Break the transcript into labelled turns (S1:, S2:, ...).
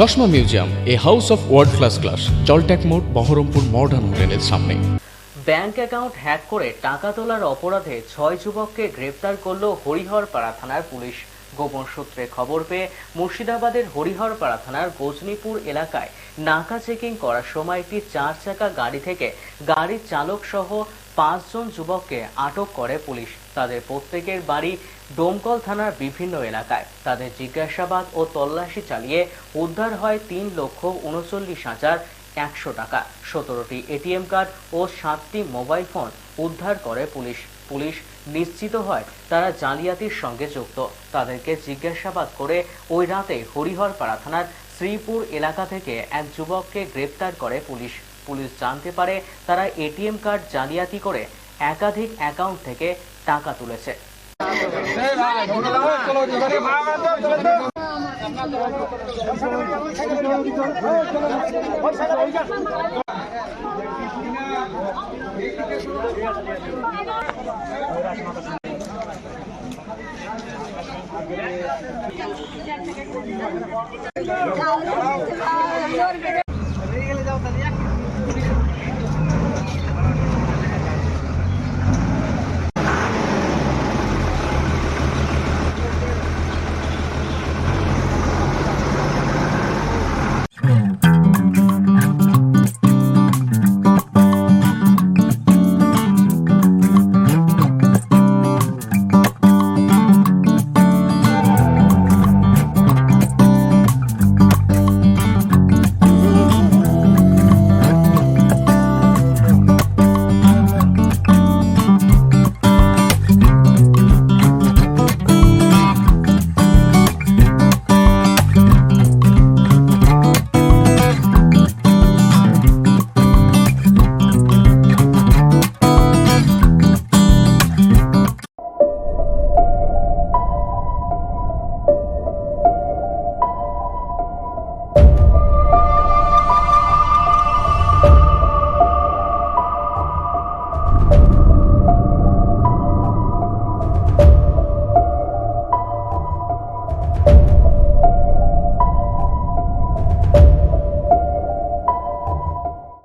S1: চশমা museum, a house of world class class জলট্যাক মোড়, Berhampore modern হোটেলের সামনে।
S2: ব্যাংক অ্যাকাউন্ট হ্যাক করে টাকা তোলার অপরাধে ছয় যুবককে গ্রেপ্তার করল হরিহরপাড়া থানার পুলিশ। গোপন সূত্রে খবর পেয়ে মুর্শিদাবাদের হরিহরপাড়া থানার গজনীপুর এলাকায় নাকা চেকিং করার সময় একটি চার চাকা গাড়ি থেকে গাড়ির চালক সহ পাঁচজন যুবককে আটক করে পুলিশ। তাদের প্রত্যেকের বাড়ি ডোমকল থানার বিভিন্ন এলাকায়। তাদের জিজ্ঞাসাবাদ ও তল্লাশি চালিয়ে উদ্ধার হয় তিন লক্ষ উনচল্লিশ হাজার একশো টাকা। সতেরোটি এটিএম কার্ড ও সাতটি মোবাইল ফোন উদ্ধার করে পুলিশ। পুলিশ নিশ্চিত হয় তারা জালিয়াতির সঙ্গে যুক্ত। তাদেরকে জিজ্ঞাসাবাদ করে ওই রাতে হরিহরপাড়া থানার শ্রীপুর এলাকা থেকে এক যুবককে গ্রেপ্তার করে পুলিশ। পুলিশ জানতে পারে তারা এটিএম কার্ড জালিয়াতি করে একাধিক অ্যাকাউন্ট থেকে টাকা তুলেছে।